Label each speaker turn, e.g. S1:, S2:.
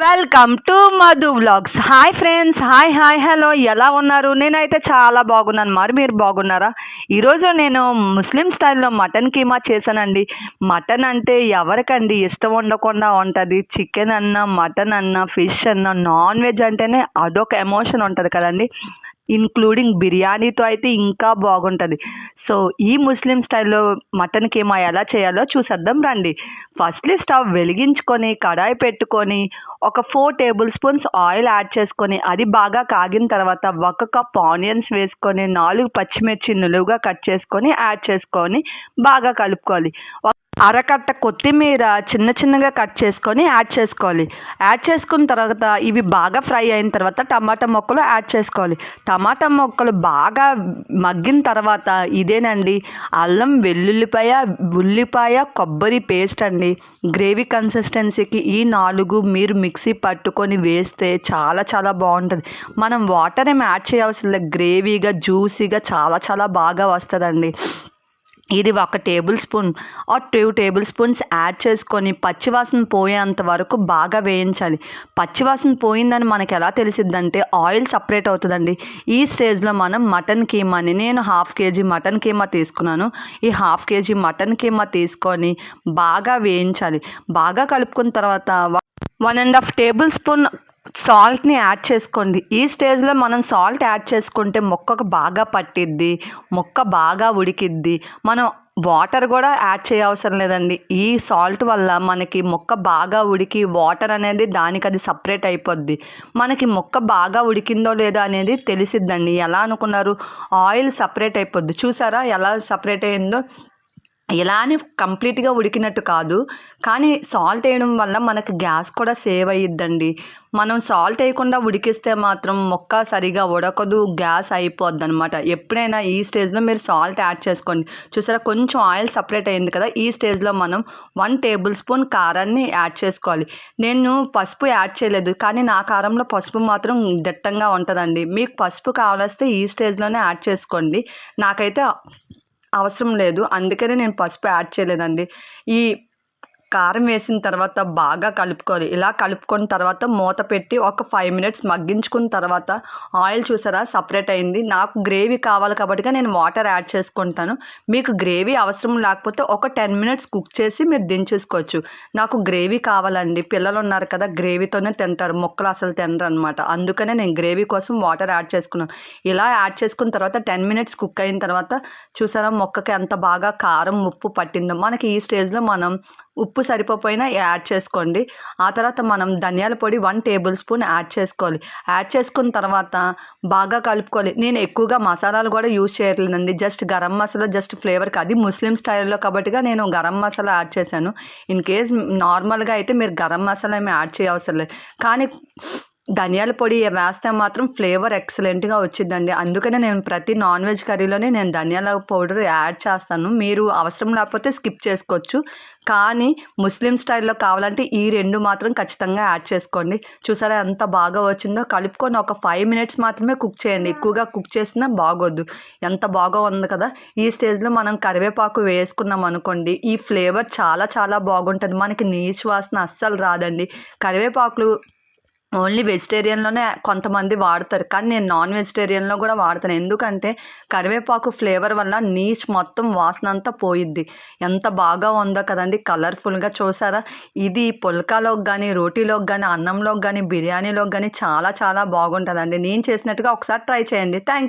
S1: Welcome to Madhu vlogs hi friends hi hi hello ఎలా ఉన్నారు? నేనైతే చాలా బాగున్నాను. మరి మీరు బాగున్నారా? ఈరోజు నేను ముస్లిం స్టైల్లో మటన్ కీమా చేశానండి. మటన్ అంటే ఎవరికండి ఇష్టం ఉండకుండా ఉంటుంది. చికెన్ అన్న మటన్ అన్న ఫిష్ అన్న నాన్ వెజ్ అంటేనే అదొక ఎమోషన్ ఉంటుంది కదండి. ఇన్క్లూడింగ్ బిర్యానీతో అయితే ఇంకా బాగుంటుంది. సో ఈ ముస్లిం స్టైల్లో మటన్ కీమా ఎలా చేయాలో చూసేద్దాం రండి. ఫస్ట్లీ స్టవ్ వెలిగించుకొని కడాయి పెట్టుకొని ఒక four tablespoons oil add చేసుకొని అది బాగా కాగిన తర్వాత ఒక కప్ ఆనియన్స్ వేసుకొని నాలుగు పచ్చిమిర్చి నిలువుగా కట్ చేసుకొని యాడ్ చేసుకొని బాగా కలుపుకోవాలి. అరకట్ట కొత్తిమీర చిన్న చిన్నగా కట్ చేసుకొని యాడ్ చేసుకోవాలి. యాడ్ చేసుకున్న తర్వాత ఇవి బాగా ఫ్రై అయిన తర్వాత టమాటా మొక్కలు యాడ్ చేసుకోవాలి. టమాటా మొక్కలు బాగా మగ్గిన తర్వాత ఇదేనండి అల్లం వెల్లుల్లిపాయ ఉల్లిపాయ కొబ్బరి పేస్ట్ అండి. గ్రేవీ కన్సిస్టెన్సీకి ఈ నాలుగు మీరు మిక్సీ పట్టుకొని వేస్తే చాలా చాలా బాగుంటుంది. మనం వాటర్ ఏమి యాడ్ చేయవలసిన గ్రేవీగా జ్యూసీగా చాలా చాలా బాగా వస్తుందండి. ఇది ఒక టేబుల్ స్పూన్ ఆ టూ టేబుల్ స్పూన్స్ యాడ్ చేసుకొని పచ్చివాసన పోయేంత వరకు బాగా వేయించాలి. పచ్చివాసన పోయిందని మనకు ఎలా తెలిసిద్దంటే ఆయిల్ సపరేట్ అవుతుందండి. ఈ స్టేజ్లో మనం మటన్ కీమాని నేను హాఫ్ కేజీ మటన్ కీమా తీసుకున్నాను. ఈ హాఫ్ కేజీ మటన్ కీమా తీసుకొని బాగా వేయించాలి. బాగా కలుపుకున్న తర్వాత one and half tablespoon సాల్ట్ని యాడ్ చేసుకోండి. ఈ స్టేజ్లో మనం సాల్ట్ యాడ్ చేసుకుంటే మొక్కకు బాగా పట్టిద్ది మొక్క బాగా ఉడికిద్ది. మనం వాటర్ కూడా యాడ్ చేయవసరం లేదండి. ఈ సాల్ట్ వల్ల మనకి మొక్క బాగా ఉడికి వాటర్ అనేది దానికి అది సపరేట్ అయిపోద్ది. మనకి మొక్క బాగా ఉడికిందో లేదో అనేది తెలిసిద్దండి. ఎలా అనుకున్నారు? ఆయిల్ సపరేట్ అయిపోద్ది. చూసారా ఎలా సపరేట్ అయిందో? ఇలా అని కంప్లీట్గా ఉడికినట్టు కాదు. కానీ సాల్ట్ వేయడం వల్ల మనకు గ్యాస్ కూడా సేవ్ అయ్యిద్దండి మనం సాల్ట్ వేయకుండా ఉడికిస్తే మాత్రం మొక్క సరిగా ఉడకదు గ్యాస్ అయిపోద్ది అనమాట ఎప్పుడైనా ఈ స్టేజ్లో మీరు సాల్ట్ యాడ్ చేసుకోండి. చూసారా కొంచెం ఆయిల్ సపరేట్ అయింది కదా ఈ స్టేజ్లో మనం వన్ టేబుల్ స్పూన్ కారాన్ని యాడ్ చేసుకోవాలి. నేను పసుపు యాడ్ చేయలేదు కానీ నా కారంలో పసుపు మాత్రం దట్టంగా ఉంటుందండి. మీకు పసుపు కావాలిస్తే ఈ స్టేజ్లోనే యాడ్ చేసుకోండి. నాకైతే అవసరం లేదు. అందుకనే నేను పసుపు యాడ్ చేయలేదండి. ఈ కారం వేసిన తర్వాత బాగా కలుపుకోవాలి. ఇలా కలుపుకున్న తర్వాత మూత పెట్టి ఒక ఫైవ్ మినిట్స్ మగ్గించుకున్న తర్వాత ఆయిల్ చూసారా? సపరేట్ అయింది. నాకు గ్రేవీ కావాలి కాబట్టి నేను వాటర్ యాడ్ చేసుకుంటాను. మీకు గ్రేవీ అవసరం లేకపోతే ఒక టెన్ మినిట్స్ కుక్ చేసి మీరు దించేసుకోవచ్చు. నాకు గ్రేవీ కావాలండి. పిల్లలు ఉన్నారు కదా గ్రేవీతోనే తింటారు. మొక్కలు అసలు తినరు అనమాట అందుకనే నేను గ్రేవీ కోసం వాటర్ యాడ్ చేసుకున్నాను. ఇలా యాడ్ చేసుకున్న తర్వాత టెన్ మినిట్స్ కుక్ అయిన తర్వాత చూసారా? మొక్కకి ఎంత బాగా కారం ఉప్పు పట్టిందో. మనకి ఈ స్టేజ్లో మనం ఉప్పు సరిపోయినా యాడ్ చేసుకోండి. ఆ తర్వాత మనం ధనియాల పొడి వన్ టేబుల్ స్పూన్ యాడ్ చేసుకోవాలి. యాడ్ చేసుకున్న తర్వాత బాగా కలుపుకోవాలి. నేను ఎక్కువగా మసాలాలు కూడా యూజ్ చేయట్లేదండి. జస్ట్ గరం మసాలా జస్ట్ ఫ్లేవర్కి అది ముస్లిం స్టైల్లో కాబట్టిగా నేను గరం మసాలా యాడ్ చేశాను. ఇన్ కేస్ నార్మల్గా అయితే మీరు గరం మసాలా ఏమి యాడ్ చేయవసరం లేదు. కానీ ధనియాల పొడి వేస్తే మాత్రం ఫ్లేవర్ ఎక్సలెంట్గా వచ్చిందండి అందుకనే నేను ప్రతి నాన్ వెజ్ కర్రీలోనే నేను ధనియాల పౌడర్ యాడ్ చేస్తాను. మీరు అవసరం లేకపోతే స్కిప్ చేసుకోవచ్చు. కానీ ముస్లిం స్టైల్లో కావాలంటే ఈ రెండు మాత్రం ఖచ్చితంగా యాడ్ చేసుకోండి. చూసారా ఎంత బాగా వచ్చిందో? కలుపుకొని ఒక ఫైవ్ మినిట్స్ మాత్రమే కుక్ చేయండి. ఎక్కువగా కుక్ చేసినా బాగోద్దు ఎంత బాగా ఉంది కదా? ఈ స్టేజ్లో మనం కరివేపాకు వేసుకున్నాం అనుకోండి ఈ ఫ్లేవర్ చాలా చాలా బాగుంటుంది. మనకి నీచు వాసన అస్సలు రాదండి. కరివేపాకులు ఓన్లీ వెజిటేరియన్లోనే కొంతమంది వాడతారు. కానీ నేను నాన్ వెజిటేరియన్లో కూడా వాడతాను. ఎందుకంటే కరివేపాకు ఫ్లేవర్ వల్ల నీచ్ మొత్తం వాసన అంతా పోయిద్ది. ఎంత బాగా ఉందో కదండి. కలర్ఫుల్గా చూసారా? ఇది పుల్కాలోకి కానీ రోటీలోకి కానీ అన్నంలోకి కానీ బిర్యానీలోకి కానీ చాలా చాలా బాగుంటుందండి. నేను చేసినట్టుగా ఒకసారి ట్రై చేయండి. Thank you